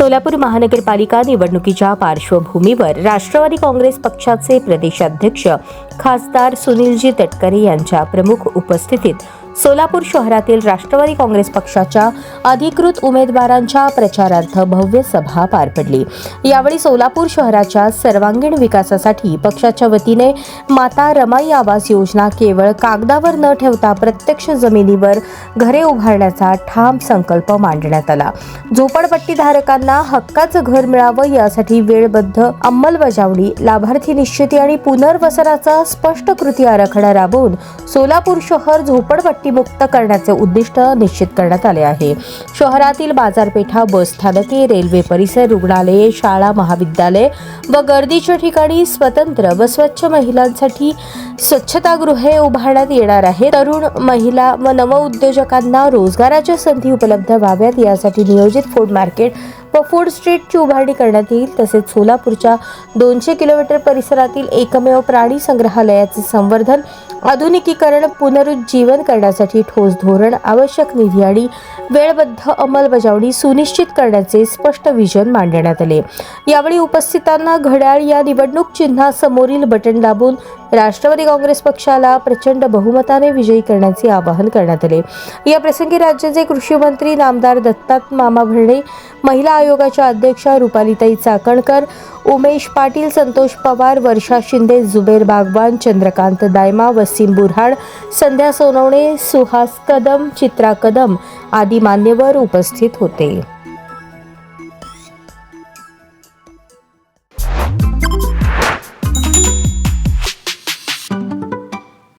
सोलापूर महानगरपालिका निवडणुकीच्या पार्श्वभूमीवर राष्ट्रवादी काँग्रेस पक्षाचे प्रदेशाध्यक्ष खासदार सुनीलजी तटकरे यांच्या प्रमुख उपस्थितीत सोलापूर शहरातील राष्ट्रवादी काँग्रेस पक्षाच्या अधिकृत उमेदवारांच्या प्रचारार्थ भव्य सभा पार पडली. यावेळी सोलापूर शहराच्या सर्वांगीण विकासासाठी पक्षाच्या वतीने माता रमाई आवास योजना केवळ कागदावर न ठेवता प्रत्यक्ष जमिनीवर घरे उभारण्याचा ठाम संकल्प मांडण्यात आला. झोपडपट्टीधारकांना हक्काचं घर मिळावं यासाठी वेळबद्ध अंमलबजावणी लाभार्थी निश्चिती आणि पुनर्वसनाचा स्पष्ट कृती आराखडा राबवून सोलापूर शहर झोपडपट्टी झोपडपट्टीमुक्त करण्याचे उद्दिष्ट निश्चित करण्यात आले आहे. शहरातील बाजारपेठा बस स्थानके रेल्वे परिसर रुग्णालये शाळा महाविद्यालय व गर्दीच्या ठिकाणी स्वतंत्र व स्वच्छ महिलांसाठी स्वच्छतागृहे उभारण्यात येणार आहे तरुण महिला व नवउद्योजकांना रोजगाराच्या संधी उपलब्ध व्हाव्यात. यासाठी नियोजित फूड मार्केट व फूड स्ट्रीटची उभारणी करण्यात येईल. तसेच सोलापूरच्या दोनशे किलोमीटर परिसरातील एकमेव प्राणी संग्रहालयाचे संवर्धन आधुनिकीकरण पुनरुज्जीवन करण्यासाठी ठोस धोरण आवश्यक निधी आणि वेळबद्ध अंमलबजावणी सुनिश्चित करण्याचे स्पष्ट विजन मांडण्यात आले. यावेळी उपस्थितांना घड्याळ या निवडणूक चिन्हासमोरील बटन दाबून राष्ट्रवादी काँग्रेस पक्षाला प्रचंड बहुमताने विजयी करण्याचे आवाहन करण्यात आले. या प्रसंगी राज्याचे कृषी मंत्री नामदार दत्तात मामा भरणे महिला आयोगाच्या अध्यक्षा रुपालीताई चाकणकर उमेश पाटील संतोष पवार वर्षा शिंदे जुबेर बागवान चंद्रकांत दायमा वसीम बुरहाड संध्या सोनवणे सुहास कदम चित्रा कदम आदी मान्यवर उपस्थित होते.